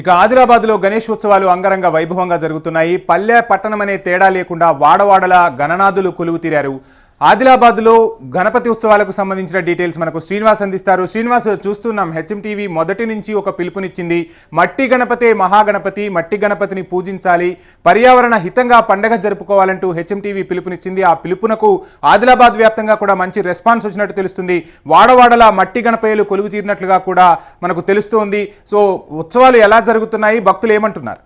ఇక ఆదిలాబాద్లో గణేష్ ఉత్సవాలు అంగరంగ వైభవంగా జరుగుతున్నాయి. పల్లె పట్టణమనే తేడా లేకుండా వాడవాడల గణనాథులు కొలువు తీరారు ఆదిలాబాద్లో గణపతి ఉత్సవాలకు సంబంధించిన డీటెయిల్స్ మనకు శ్రీనివాస్ అందిస్తారు. శ్రీనివాస్ చూస్తున్నాం హెచ్ఎం టీవీ మొదటి నుంచి ఒక పిలుపునిచ్చింది. మట్టి గణపతే మహాగణపతి మట్టి గణపతిని పూజించాలి. పర్యావరణ హితంగా పండగ జరుపుకోవాలంటూ హెచ్ఎం టీవీ పిలుపునిచ్చింది. ఆ పిలుపునకు ఆదిలాబాద్ వ్యాప్తంగా కూడా మంచి రెస్పాన్స్ వచ్చినట్టు తెలుస్తుంది. వాడవాడలా మట్టి గణపయ్యలు కొలువు తీరినట్లుగా కూడా మనకు తెలుస్తోంది. సో ఉత్సవాలు ఎలా జరుగుతున్నాయి? భక్తులు ఏమంటున్నారు?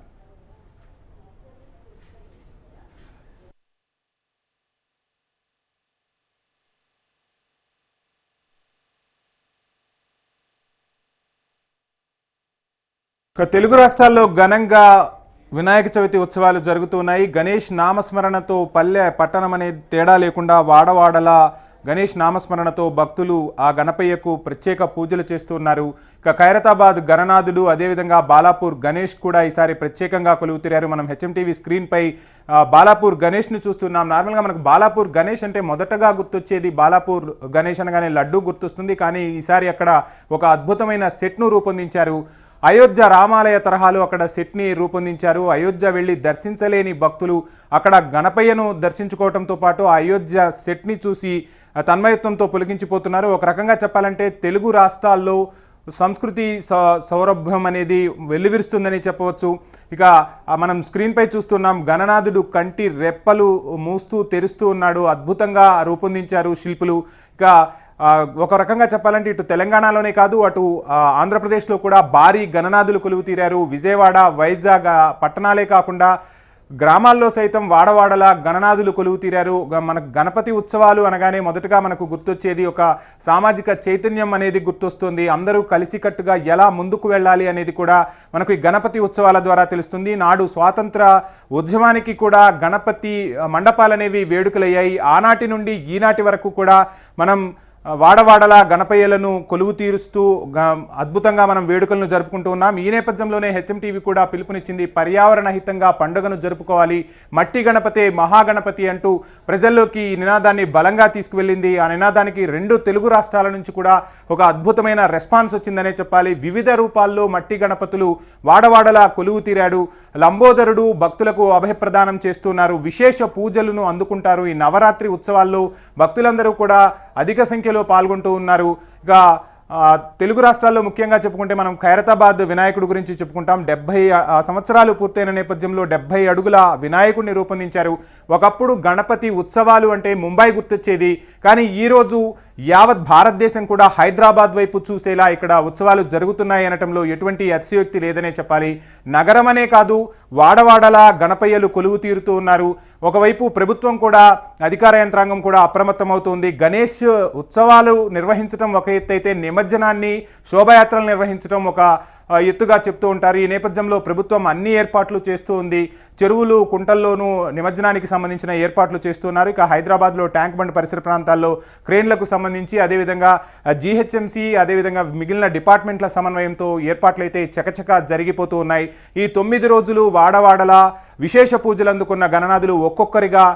ఇక తెలుగు రాష్ట్రాల్లో ఘనంగా వినాయక చవితి ఉత్సవాలు జరుగుతున్నాయి గణేష్ నామస్మరణతో పల్లె పట్టణం అనే తేడా లేకుండా వాడవాడల గణేష్ నామస్మరణతో భక్తులు ఆ గణపయ్యకు ప్రత్యేక పూజలు చేస్తున్నారు ఇక ఖైరతాబాద్ గణనాథుడు అదేవిధంగా బాలాపూర్ గణేష్ కూడా ఈసారి ప్రత్యేకంగా కొలువుతీరారు. మనం హెచ్ఎంటీవీ స్క్రీన్పై బాలాపూర్ గణేష్ను చూస్తున్నాం. నార్మల్గా మనకు బాలాపూర్ గణేష్ అంటే మొదటగా గుర్తొచ్చేది బాలాపూర్ గణేష్ అనగానే లడ్డు గుర్తొస్తుంది. కానీ ఈసారి అక్కడ ఒక అద్భుతమైన సెట్ను రూపొందించారు. అయోధ్య రామాలయ తరహాలో అక్కడ సెట్ని రూపొందించారు. అయోధ్య వెళ్ళి దర్శించలేని భక్తులు అక్కడ గణపయ్యను దర్శించుకోవడంతో పాటు అయోధ్య సెట్ని చూసి తన్మయత్వంతో పులికించిపోతున్నారు. ఒక రకంగా చెప్పాలంటే తెలుగు రాష్ట్రాల్లో సంస్కృతి సౌ- సౌరభ్యం అనేది వెల్లువిరుస్తుందని చెప్పవచ్చు. ఇక మనం స్క్రీన్పై చూస్తున్నాం గణనాథుడు కంటి రెప్పలు మూస్తూ తెరుస్తూ ఉన్నాడు. అద్భుతంగా రూపొందించారు శిల్పులు. ఇక ఒక రకంగా చెప్పాలంటే ఇటు తెలంగాణలోనే కాదు అటు ఆంధ్రప్రదేశ్లో కూడా భారీ గణనాథులు కొలువు తీరారు. విజయవాడ వైజాగ్ పట్టణాలే కాకుండా గ్రామాల్లో సైతం వాడవాడల గణనాథులు కొలువు తీరారు. మనకు గణపతి ఉత్సవాలు అనగానే మొదటగా మనకు గుర్తొచ్చేది ఒక సామాజిక చైతన్యం అనేది గుర్తొస్తుంది. అందరూ కలిసికట్టుగా ఎలా ముందుకు వెళ్ళాలి అనేది కూడా మనకు ఈ గణపతి ఉత్సవాల ద్వారా తెలుస్తుంది. నాడు స్వాతంత్ర ఉద్యమానికి కూడా గణపతి మండపాలనేవి వేడుకలయ్యాయి. ఆనాటి నుండి ఈనాటి వరకు కూడా మనం వాడవాడల గణపయ్యలను కొలువు తీరుస్తూ అద్భుతంగా మనం వేడుకలను జరుపుకుంటూ ఉన్నాం. ఈ నేపథ్యంలోనే హెచ్ఎంటీవీ కూడా పిలుపునిచ్చింది. పర్యావరణ హితంగా పండుగను జరుపుకోవాలి. మట్టి గణపతే మహాగణపతి అంటూ ప్రజల్లోకి ఈ నినాదాన్ని బలంగా తీసుకువెళ్ళింది. ఆ నినాదానికి రెండు తెలుగు రాష్ట్రాల నుంచి కూడా ఒక అద్భుతమైన రెస్పాన్స్ వచ్చిందనే చెప్పాలి. వివిధ రూపాల్లో మట్టి గణపతులు వాడవాడల కొలువు తీరాడు. లంబోదరుడు భక్తులకు అభయప్రదానం చేస్తున్నారు. విశేష పూజలను అందుకుంటారు. ఈ నవరాత్రి ఉత్సవాల్లో భక్తులందరూ కూడా అధిక సంఖ్యలో పాల్గొంటూ ఉన్నారు. ఇక తెలుగు రాష్ట్రాల్లో ముఖ్యంగా చెప్పుకుంటే మనం ఖైరతాబాద్ వినాయకుడు గురించి చెప్పుకుంటాం. డెబ్బై సంవత్సరాలు పూర్తయిన నేపథ్యంలో డెబ్బై అడుగుల వినాయకుడిని రూపొందించారు. ఒకప్పుడు గణపతి ఉత్సవాలు అంటే ముంబై గుర్తొచ్చేది. కానీ ఈరోజు యావత్ భారతదేశం కూడా హైదరాబాద్ వైపు చూసేలా ఇక్కడ ఉత్సవాలు జరుగుతున్నాయి అనటంలో ఎటువంటి అతిశయోక్తి లేదనే చెప్పాలి. నగరం అనే కాదు వాడవాడలా గణపయ్యలు కొలువు తీరుతూ ఉన్నారు. ఒకవైపు ప్రభుత్వం కూడా అధికార యంత్రాంగం కూడా అప్రమత్తమవుతుంది. గణేష్ ఉత్సవాలు నిర్వహించడం ఒక ఎత్తు అయితే నిమజ్జనాన్ని శోభయాత్రలు నిర్వహించడం ఒక ఎత్తుగా చెప్తూ ఉంటారు. ఈ నేపథ్యంలో ప్రభుత్వం అన్ని ఏర్పాట్లు చేస్తూ ఉంది. చెరువులు కుంటల్లోనూ నిమజ్జనానికి సంబంధించిన ఏర్పాట్లు చేస్తున్నారు ఇక హైదరాబాద్లో ట్యాంక్ బండ్ పరిసర ప్రాంతాల్లో క్రేన్లకు సంబంధించి అదేవిధంగా జీహెచ్ఎంసీ అదేవిధంగా మిగిలిన డిపార్ట్మెంట్ల సమన్వయంతో ఏర్పాట్లు అయితే చకచక జరిగిపోతూ ఉన్నాయి. ఈ తొమ్మిది రోజులు వాడవాడల విశేష పూజలు అందుకున్న గణనాథులు ఒక్కొక్కరిగా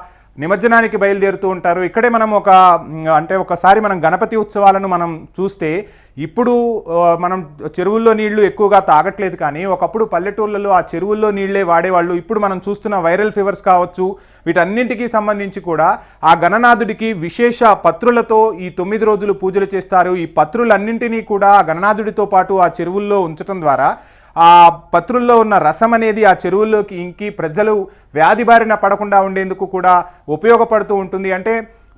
నిమజ్జనానికి బయలుదేరుతూ ఉంటారు. ఇక్కడే మనం ఒక అంటే ఒకసారి మనం గణపతి ఉత్సవాలను మనం చూస్తే ఇప్పుడు మనం చెరువుల్లో నీళ్ళు ఎక్కువగా తాగట్లేదు కానీ ఒకప్పుడు పల్లెటూళ్ళలో ఆ చెరువుల్లో నీళ్ళే వాడేవాళ్ళు. ఇప్పుడు మనం చూస్తున్న వైరల్ ఫీవర్స్ కావచ్చు వీటన్నింటికి సంబంధించి కూడా ఆ గణనాథుడికి విశేష పత్రులతో ఈ తొమ్మిది రోజులు పూజలు చేస్తారు. ఈ పత్రులన్నింటినీ కూడా ఆ గణనాథుడితో పాటు ఆ చెరువుల్లో ఉంచడం ద్వారా ఆ పత్రుల్లో ఉన్న రసం అనేది ఆ చెరువుల్లోకి ఇంకి ప్రజలు వ్యాధి బారిన పడకుండా ఉండేందుకు కూడా ఉపయోగపడుతూ ఉంటుంది. అంటే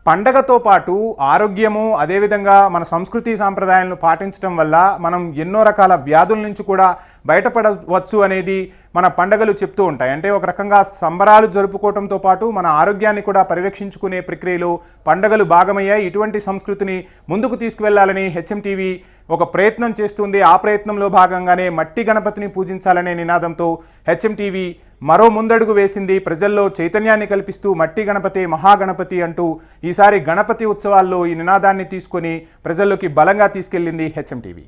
పండగతో పాటు ఆరోగ్యము అదేవిధంగా మన సంస్కృతి సాంప్రదాయాలను పాటించడం వల్ల మనం ఎన్నో రకాల వ్యాధుల నుంచి కూడా బయటపడవచ్చు అనేది మన పండగలు చెప్తూ ఉంటాయి. అంటే ఒక రకంగా సంబరాలు జరుపుకోవడంతో పాటు మన ఆరోగ్యాన్ని కూడా పరిరక్షించుకునే ప్రక్రియలో పండగలు భాగమయ్యాయి. ఇటువంటి సంస్కృతిని ముందుకు తీసుకువెళ్ళాలని హెచ్ఎం టీవీ ఒక ప్రయత్నం చేస్తుంది. ఆ ప్రయత్నంలో భాగంగానే మట్టి గణపతిని పూజించాలనే నినాదంతో హెచ్ఎంటీవీ మరో ముందడుగు వేసింది. ప్రజల్లో చైతన్యాన్ని కల్పిస్తూ మట్టి గణపతి మహాగణపతి అంటూ ఈసారి గణపతి ఉత్సవాల్లో ఈ నినాదాన్ని తీసుకొని ప్రజల్లోకి బలంగా తీసుకెళ్ళింది హెచ్ఎంటీవీ.